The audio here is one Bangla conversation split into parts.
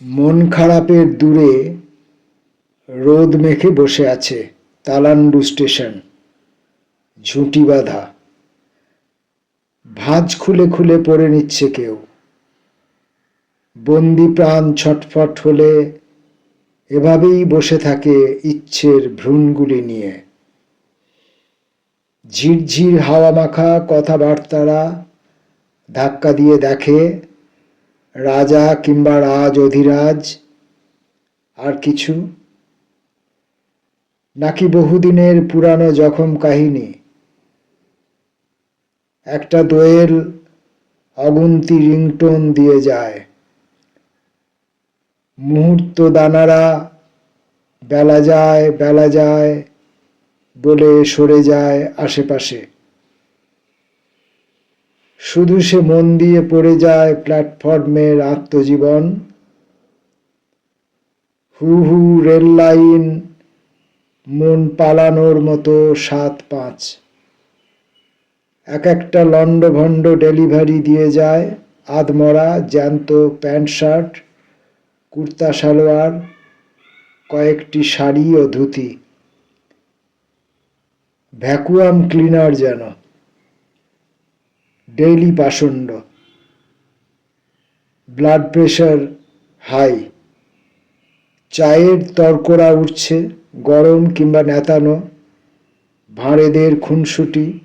মন খারাপের দূরে রোদ মেখে বসে আছে তালান্ডু স্টেশন, ঝুঁটি বাঁধা। ভাঁজ খুলে খুলে পড়ে নিচ্ছে কেউ। বন্দি প্রাণ ছটফট হলে এভাবেই বসে থাকে ইচ্ছের ভ্রূণগুলি নিয়ে। ঝিরঝির হাওয়া মাখা কথাবার্তারা ধাক্কা দিয়ে দেখে রাজা কিংবা রাজ অধিরাজ, আর কিছু? নাকি বহুদিনের পুরানো জখম কাহিনী? একটা দোয়েল অগুন্তি রিংটোন দিয়ে যায়। মুহূর্ত দানারা বেলা যায় বেলা যায় বলে সরে যায় আশেপাশে। শুধু সে মন দিয়ে পড়ে যায় প্ল্যাটফর্মের আত্মজীবন। হু হু রেল লাইন, মন পালানোর মতো সাত পাঁচ। এক একটা লণ্ডভণ্ড ডেলিভারি দিয়ে যায়, আধমরা, জ্যান্ত প্যান্ট শার্ট, কুর্তা সালোয়ার, কয়েকটি শাড়ি ও ধুতি। ভ্যাকুয়াম ক্লিনার যেন। ডেইলি পাষণ্ড। Blood pressure high. চায়ের তরকরা উঠছে, গরম কিংবা নেতানো। ভাঁড়েদের খুনসুটি।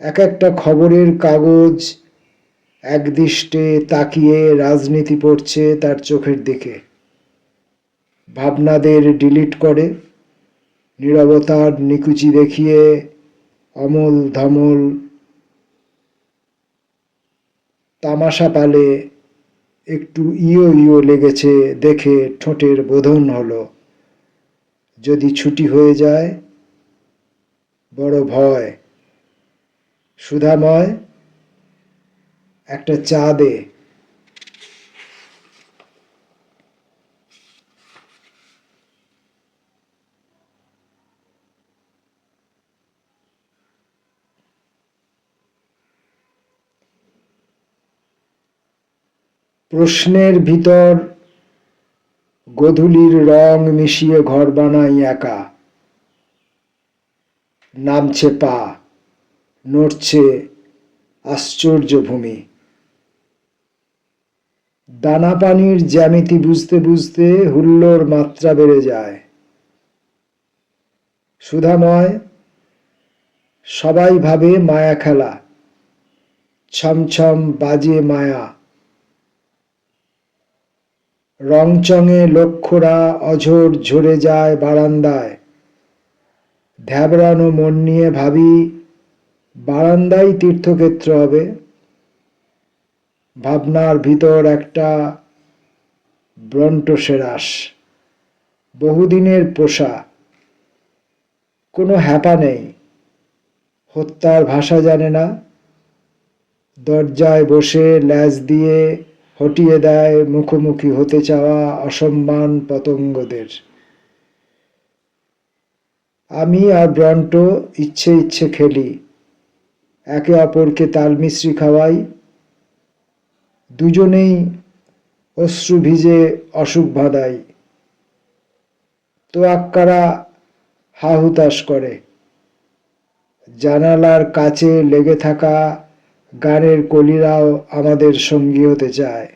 এক একটা খবরের কাগজ একদৃষ্টে তাকিয়ে রাজনীতি পড়ছে তার চোখের দিকে। ভাবনাদের ডিলিট করে, নীরবতার নিকুচি দেখিয়ে অমল ধমল, তামাশা পালে একটু ইয়ো ইয়ো লেগেছে দেখে ঠোঁটের বোধন হলো। যদি ছুটি হয়ে যায়, বড় ভয়। সুধাময়, একটা চা দে। প্রশ্নের ভিতর গধূলির রং মিশিয়ে ঘর বানাই একা। নামছে পা, নড়ছে আশ্চর্য ভূমি। দানা পানির জ্যামিতি বুঝতে বুঝতে হুল্লোর মাত্রা বেড়ে যায়। সুধাময় সবাই ভাবে মায়া খেলা। ছমছম বাজে মায়া। রংচঙে লক্ষ্যরা অঝোর ঝরে যায় বারান্দায়। ধ্যাবড়ানো মন নিয়ে ভাবি, বারান্দাই তীর্থক্ষেত্র হবে। ভাবনার ভিতর একটা ব্রন্টসেরাস, বহুদিনের পোষা। কোনো হ্যাপা নেই, হত্যার ভাষা জানে না। দরজায় বসে ল্যাজ দিয়ে হটিয়ে দেয় মুখোমুখি হতে চাওয়া অসম্মান পতঙ্গদের। আমি আর ব্রন্ট ইচ্ছে ইচ্ছে খেলি, একে অপরকে তালমিশ্রি খাওয়াই, দুজনেই অশ্রু ভিজে অসুখ বাঁধাই। তো আক্কারা হাহুতাশ করে, জানালার কাছে লেগে থাকা গানের কলিরাও আমাদের সঙ্গী হতে চায়।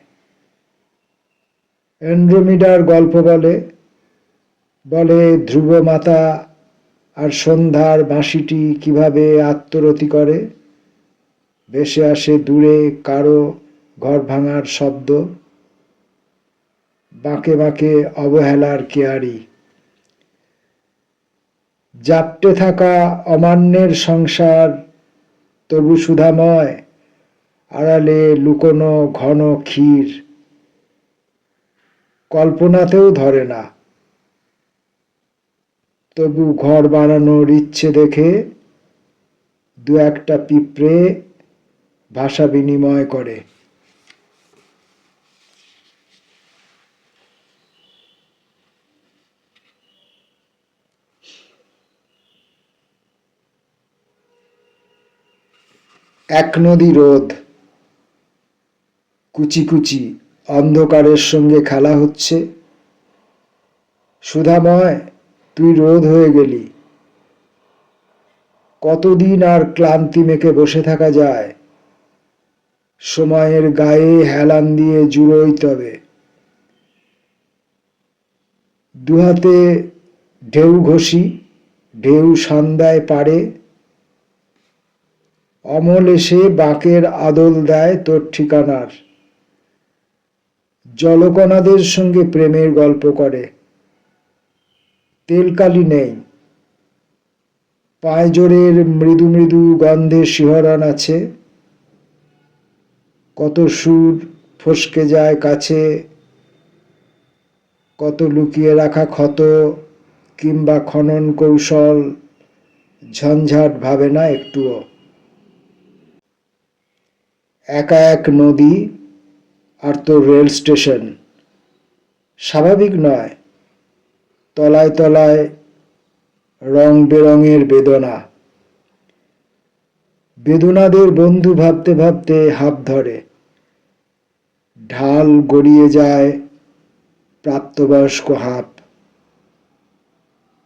এন্ড্রোমিডার গল্প বলে বলে ধ্রুব মাতা আর সন্ধ্যার বাঁশিটি কীভাবে আত্মরতি করে? ভেসে আসে দূরে কারও ঘর ভাঙার শব্দ। বাঁকে বাঁকে অবহেলার কেয়ারি। জাপটে থাকা অমান্যের সংসার তবু সুধাময়। আড়ালে লুকোনো ঘন ক্ষীর। কল্পনাতেও ধরে না। তবু ঘর বানানোর ইচ্ছে দেখে দু একটা পিঁপড়ে ভাষা বিনিময় করে। এক নদী রোদ কুচি কুচি অন্ধকারের সঙ্গে খেলা হচ্ছে। সুধাময়, তুই রোদ হয়ে গেলি। কতদিন আর ক্লান্তি মেখে বসে থাকা যায়? সময়ের গায়ে হেলান দিয়ে জুড়োই তবে। দুহাতে ঢেউ ঘষি, ঢেউ সন্ধ্যায় পারে অমল এসে বাঁকের আদল দেয় তোর ঠিকানার। জলকণাদের সঙ্গে প্রেমের গল্প করে। তেলকালি নেই। পায়জোরের মৃদু মৃদু গন্ধে শিহরণ আছে। কত সুর ফসকে যায় কাছে, কত লুকিয়ে রাখা ক্ষত কিংবা খনন কৌশল ঝঞ্ঝাট ভাবে না একটুও। একা এক নদী আর তো রেল স্টেশন। স্বাভাবিক নয়, তলায় তলায় রং বেরঙের বেদনা। বেদনাদের বন্ধু ভাবতে ভাবতে হাফ ধরে। ঢাল গড়িয়ে যায় প্রাপ্তবয়স্ক হাঁপ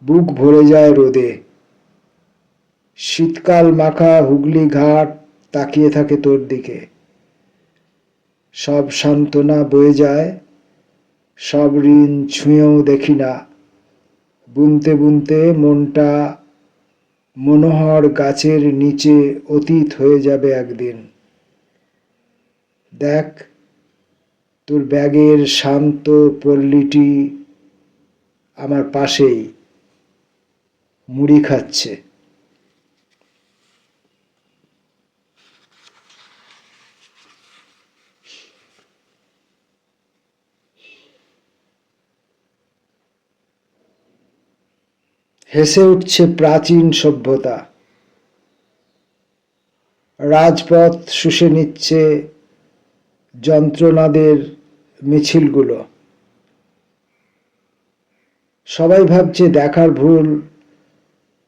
বুক ভরে যায় রোদে। শীতকাল মাখা হুগলি ঘাট তাকিয়ে থাকে তোর দিকে। সব সান্ত্বনা বয়ে যায়, সব ঋণ ছুঁয়েও দেখি না। বুনতে বুনতে মনটা মনোহর গাছের নিচে অতীত হয়ে যাবে একদিন। দেখ, তোর ব্যাগের শান্ত পল্লীটি আমার পাশেই, মুড়ি খাচ্ছে। হেসে উঠছে প্রাচীন সভ্যতা। রাজপথ শুষে নিচ্ছে যন্ত্রণাদের মিছিলগুলো। সবাই ভাবছে দেখার ভুল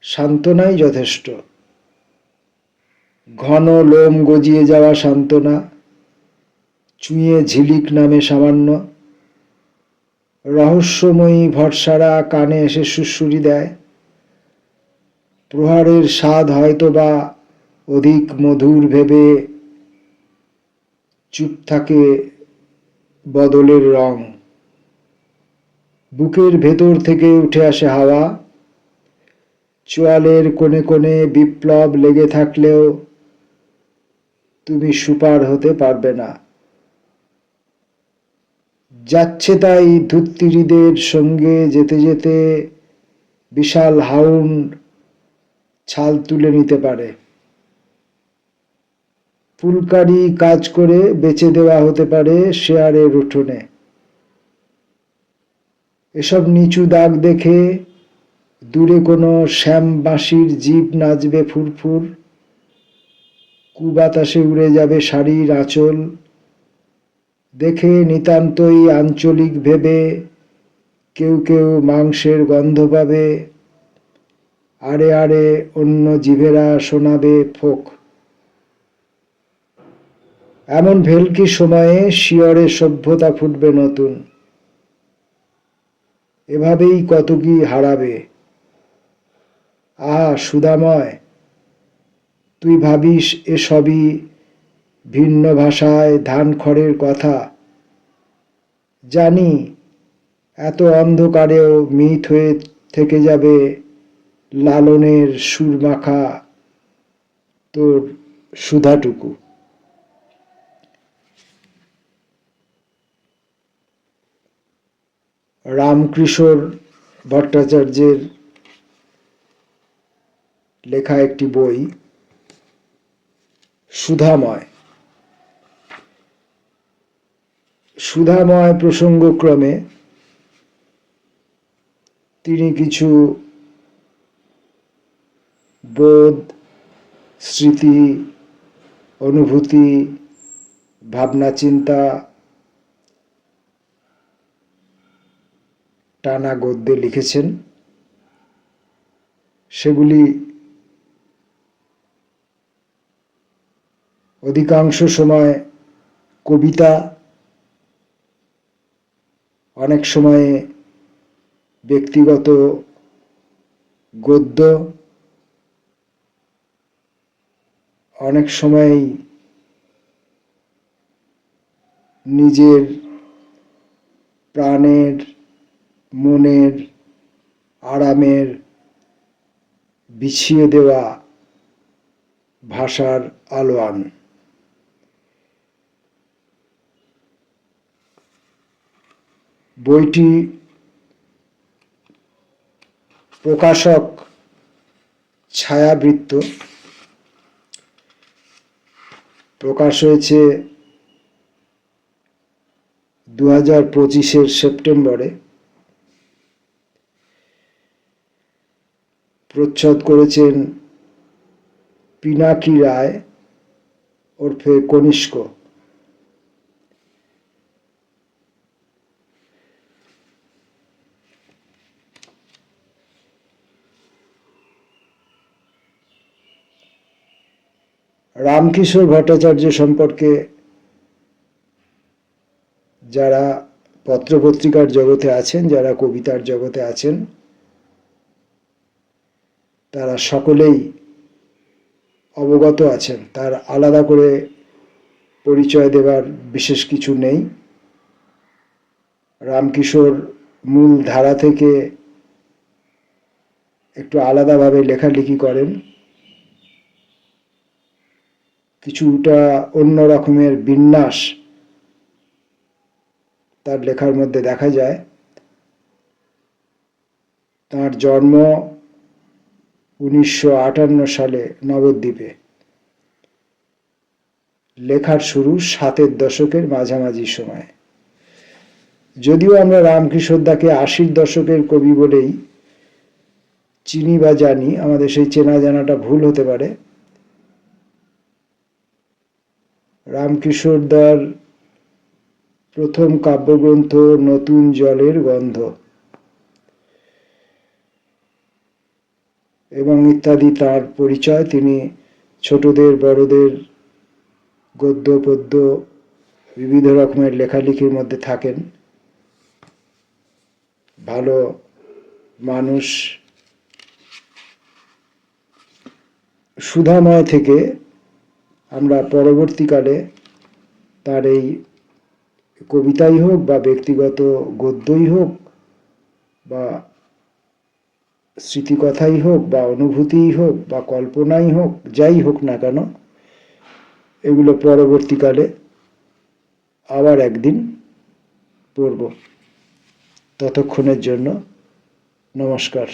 সান্ত্বনাই যথেষ্ট। ঘন লোম গজিয়ে যাওয়া সান্ত্বনা, চুঁয়ে ঝিলিক নামে সামান্য। রহস্যময়ী ভরসারা কানে এসে সুরসুরি দেয়। প্রহারের স্বাদ হয়তো বা অধিক মধুর ভেবে চুপ থাকে বদলের রং। বুকের ভেতর থেকে উঠে আসে হাওয়া। চোয়ালের কোণে কোণে বিপ্লব লেগে থাকলেও তুমি সুপার হতে পারবে না। যাচ্ছে তাই ধুত্তিরিদের সঙ্গে যেতে যেতে বিশাল হাউন্ড ছাল তুলে নিতে পারে। ফুলকারি কাজ করে বেচে দেওয়া হতে পারে শেয়ারের উঠোনে। এসব নিচু দাগ দেখে দূরে কোনো শ্যাম বাঁশির জীব নাচবে ফুরফুর। কুবাতাসে উড়ে যাবে শাড়ির আঁচল। দেখে নিতান্তই আঞ্চলিক ভেবে কেউ কেউ মাংসের গন্ধ পাবে। আরে আরে, অন্য জিভেরা শোনাবে ফোক। এমন ভেলকি সময়ে শিয়রে সভ্যতা ফুটবে নতুন। এভাবেই কত কি হারাবে। আহা, সুদাময়, তুই ভাবিস এসবই ভিন্ন ভাষায় ধান খড়ের কথা। জানি, এত অন্ধকারেও মিথ হয়ে থেকে যাবে লালনের সুরমাখা তোর সুধাটুকু। রামকৃষ্ণ ভট্টাচার্যের লেখা একটি বই সুধাময়। সুধাময় প্রসঙ্গক্রমে তিনি কিছু বোধ, স্মৃতি, অনুভূতি, ভাবনা, চিন্তা, টানা গদ্যে লিখেছেন। সেগুলি অধিকাংশ সময় কবিতা, অনেক সময়ে ব্যক্তিগত গদ্য অনেক সময় নিজের প্রাণের মনের আরামের বিছিয়ে দেওয়া ভাষার আলোয়ান। বইটি প্রকাশক ছায়াবৃত্ত। প্রকাশ হয়েছে দু হাজার পঁচিশের সেপ্টেম্বরে। প্রচ্ছদ করেছেন পিনাকি রায় ওরফে কনিষ্ক। রামকিশোর ভট্টাচার্য সম্পর্কে যারা পত্রপত্রিকার জগতে আছেন, যারা কবিতার জগতে আছেন, তারা সকলেই অবগত আছেন। তার আলাদা করে পরিচয় দেবার বিশেষ কিছু নেই। রামকিশোর মূল ধারা থেকে একটু আলাদাভাবে লেখালেখি করেন। কিছুটা অন্য রকমের বিন্যাস তার লেখার মধ্যে দেখা যায়। তার জন্ম উনিশশো আটান্ন সালে নবদ্বীপে। লেখার শুরু সাতের দশকের মাঝামাঝি সময়। যদিও আমরা রামকিশোর দাকে আশির দশকের কবি বলেই চিনি বা জানি, আমাদের সেই চেনা জানাটা ভুল হতে পারে। রামকিশোর দার প্রথম কাব্যগ্রন্থ নতুন জলের গন্ধ এবং ইত্যাদি তার পরিচয়। তিনি ছোটদের, বড়দের, গদ্য, পদ্য, বিবিধ রকমের লেখালেখির মধ্যে থাকেন। ভালো মানুষ। সুধাময় থেকে আমরা পরবর্তীকালে তার এই কবিতাই হোক বা ব্যক্তিগত গদ্যই হোক বা স্মৃতিকথাই হোক বা অনুভূতিই হোক বা কল্পনাই হোক, যাই হোক না কেন, এগুলো পরবর্তীকালে আবার একদিন পড়ব। ততক্ষণের জন্য নমস্কার।